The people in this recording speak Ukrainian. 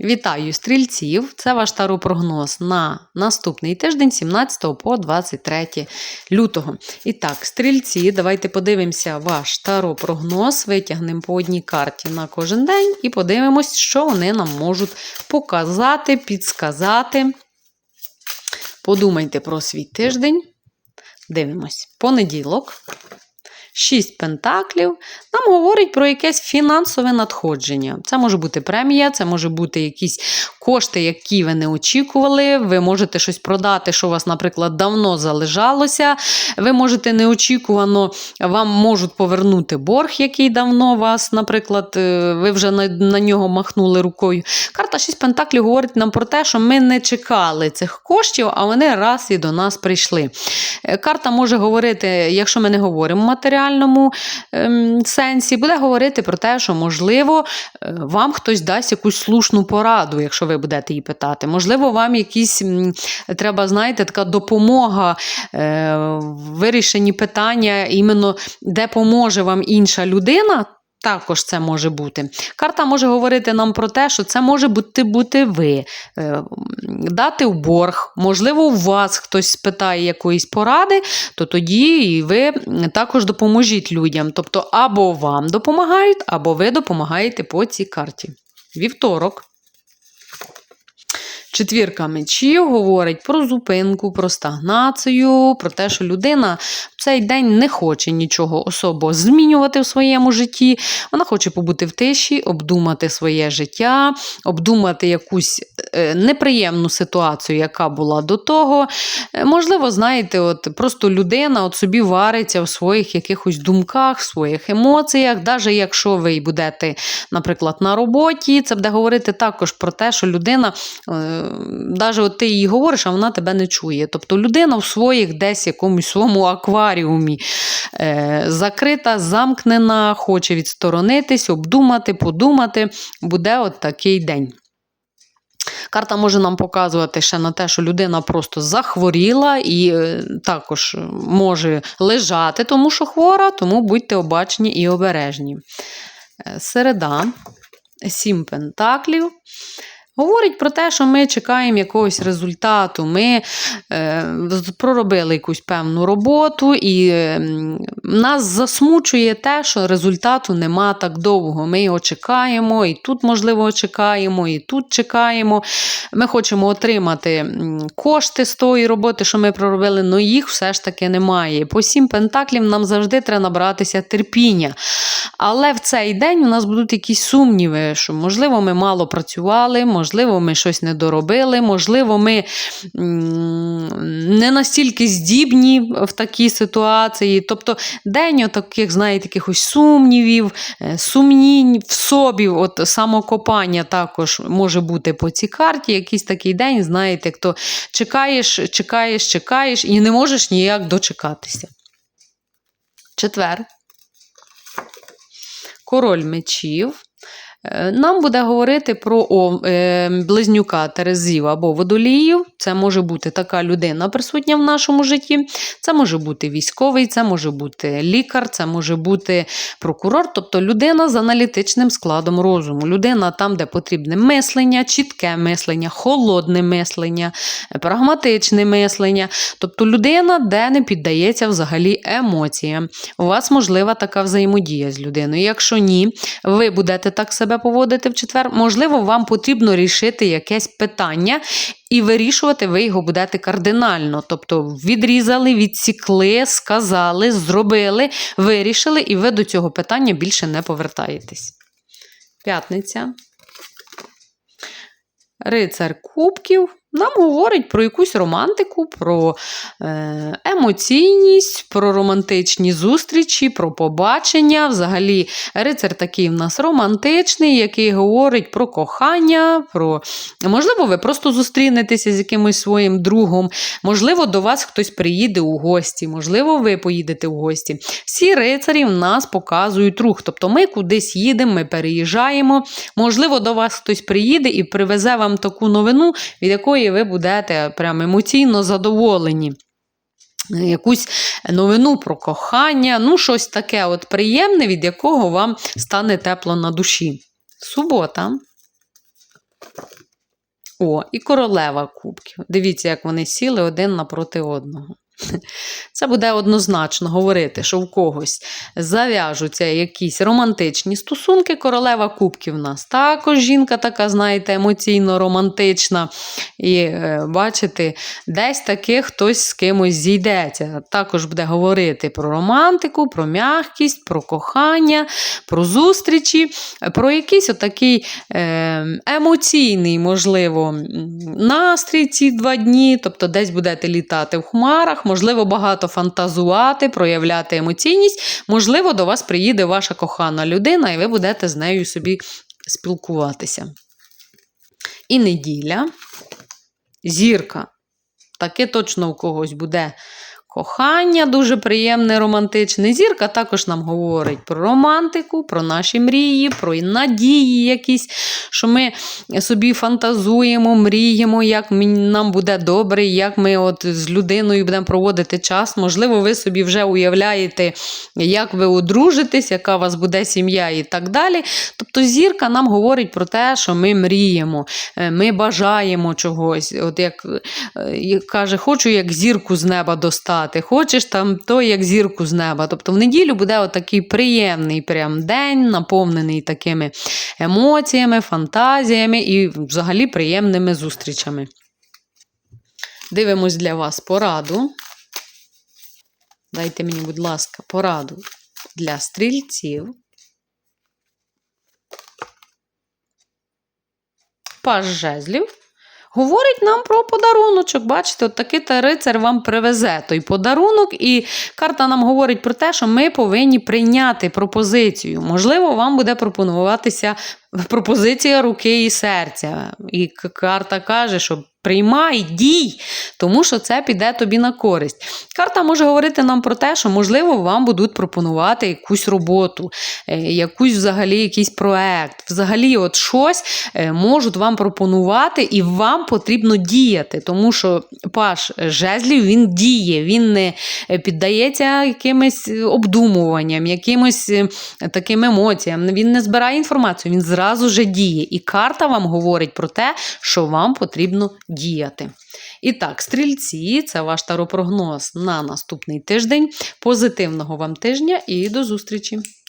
Вітаю стрільців! Це ваш таропрогноз на наступний тиждень, 17 по 23 лютого. І так, стрільці, давайте подивимося ваш таропрогноз, витягнемо по одній карті на кожен день і подивимось, що вони нам можуть показати, підсказати. Подумайте про свій тиждень. Дивимось. Понеділок. Шість пентаклів нам говорить про якесь фінансове надходження. Це може бути премія, це може бути якісь кошти, які ви не очікували. Ви можете щось продати, що у вас, наприклад, давно залежалося. Ви можете неочікувано вам можуть повернути борг, який давно вас, наприклад, е, ви вже на, на нього махнули рукою. Карта шість пентаклів говорить нам про те, що ми не чекали цих коштів, а вони раз і до нас прийшли. Е, Карта може говорити, якщо ми не говоримо в матеріальному ем, сенсі, буде говорити про те, що, можливо, е, вам хтось дасть якусь слушну пораду, якщо ви будете її питати. Можливо, вам якісь треба, знаєте, така допомога е, в вирішенні питання, іменно де поможе вам інша людина. Також це може бути. Карта може говорити нам про те, що це може бути, бути ви, Е, дати в борг. Можливо, у вас хтось спитає якоїсь поради, то тоді і ви також допоможіть людям. Тобто, або вам допомагають, або ви допомагаєте по цій карті. Вівторок. Четвірка мечів говорить про зупинку, про стагнацію, про те, що людина в цей день не хоче нічого особо змінювати в своєму житті. Вона хоче побути в тиші, обдумати своє життя, обдумати якусь неприємну ситуацію, яка була до того. Е, Можливо, знаєте, от просто людина от собі вариться в своїх якихось думках, в своїх емоціях, навіть якщо ви будете, наприклад, на роботі, це буде говорити також про те, що людина. е, навіть от ти їй говориш, а вона тебе не чує. Тобто людина в своїх десь якомусь своєму акваріумі е, закрита, замкнена, хоче відсторонитись, обдумати, подумати. Буде от такий день. Карта може нам показувати ще на те, що людина просто захворіла і е, також може лежати, тому що хвора, тому будьте обачні і обережні. Е, Середа, сім пентаклів. Говорить про те, що ми чекаємо якогось результату. Ми е, проробили якусь певну роботу, і е, нас засмучує те, що результату нема так довго. Ми його чекаємо, і тут, можливо, чекаємо, і тут чекаємо. Ми хочемо отримати кошти з тої роботи, що ми проробили, але їх все ж таки немає. По сім пентаклів нам завжди треба набратися терпіння. Але в цей день у нас будуть якісь сумніви, що, можливо, ми мало працювали, можливо, ми щось не доробили, можливо, ми не настільки здібні в такій ситуації. Тобто, день таких, знаєте, якихось сумнівів, е, сумнінь в собі, от самокопання також може бути по цій карті. Якийсь такий день, знаєте, хто чекаєш, чекаєш, чекаєш і не можеш ніяк дочекатися. Четвер. Король мечів. Е, Нам буде говорити про о, е, близнюка Терезів або водоліїв. Це може бути така людина присутня в нашому житті. Це може бути військовий, це може бути лікар, це може бути прокурор, тобто людина з аналітичним складом розуму. Людина там, де потрібне мислення, чітке мислення, холодне мислення, е, прагматичне мислення. Тобто людина, де не піддається взагалі емоціям. У вас можлива така взаємодія з людиною. Якщо ні, ви будете так себе поводити в четвер, можливо, вам потрібно рішити якесь питання. І вирішувати ви його будете кардинально. Тобто відрізали, відсікли, сказали, зробили, вирішили, і ви до цього питання більше не повертаєтесь. П'ятниця. Рицар Кубків нам говорить про якусь романтику, про е, емоційність, про романтичні зустрічі, про побачення. Взагалі, рицар такий в нас романтичний, який говорить про кохання, про можливо, ви просто зустрінетеся з якимось своїм другом, можливо, до вас хтось приїде у гості, можливо, ви поїдете у гості. Всі рицарі в нас показують рух. Тобто ми кудись їдемо, ми переїжджаємо. Можливо, до вас хтось приїде і привезе вам таку новину, від якої ви будете прям емоційно задоволені. Якусь новину про кохання, ну, щось таке от приємне, від якого вам стане тепло на душі. Субота. О, і королева кубків. Дивіться, як вони сіли один напроти одного. Це буде однозначно говорити, що в когось зав'яжуться якісь романтичні стосунки. Королева кубків в нас також жінка така, знаєте, емоційно романтична. І е, бачите, десь таки хтось з кимось зійдеться. Також буде говорити про романтику, про м'якість, про кохання, про зустрічі, про якийсь отакий е, емоційний, можливо, настрій ці два дні. Тобто, десь будете літати в хмарах, можливо, багато фантазувати, проявляти емоційність. Можливо, до вас приїде ваша кохана людина, і ви будете з нею собі спілкуватися. І неділя, зірка. Таке точно у когось буде кохання, дуже приємне, романтичне. Зірка також нам говорить про романтику, про наші мрії, про надії якісь, що ми собі фантазуємо, мріємо, як нам буде добре, як ми от з людиною будемо проводити час. Можливо, ви собі вже уявляєте, як ви одружитесь, яка у вас буде сім'я і так далі. Тобто зірка нам говорить про те, що ми мріємо, е, ми бажаємо чогось. От як е, як каже, хочу як зірку з неба достати. Хочеш там то як зірку з неба. Тобто в неділю буде отакий приємний прям день, наповнений такими емоціями, фантазіями і взагалі приємними зустрічами. Дивимось для вас пораду. Дайте мені, будь ласка, пораду для стрільців. Паж жезлів. Говорить нам про подаруночок. Бачите, от такий та рицар вам привезе той подарунок, і карта нам говорить про те, що ми повинні прийняти пропозицію. Можливо, вам буде пропонуватися пропозиція руки і серця. І карта каже, що приймай, дій, тому що це піде тобі на користь. Карта може говорити нам про те, що, можливо, вам будуть пропонувати якусь роботу, е, якусь взагалі якийсь проект. Взагалі, от щось е, можуть вам пропонувати, і вам потрібно діяти, тому що паш жезлів він діє, він не е, піддається якимось обдумуванням, якимось таким емоціям. Він не збирає інформацію, він зразу же діє. І карта вам говорить про те, що вам потрібно діяти. І так, стрільці, це ваш таропрогноз на наступний тиждень. Позитивного вам тижня і до зустрічі!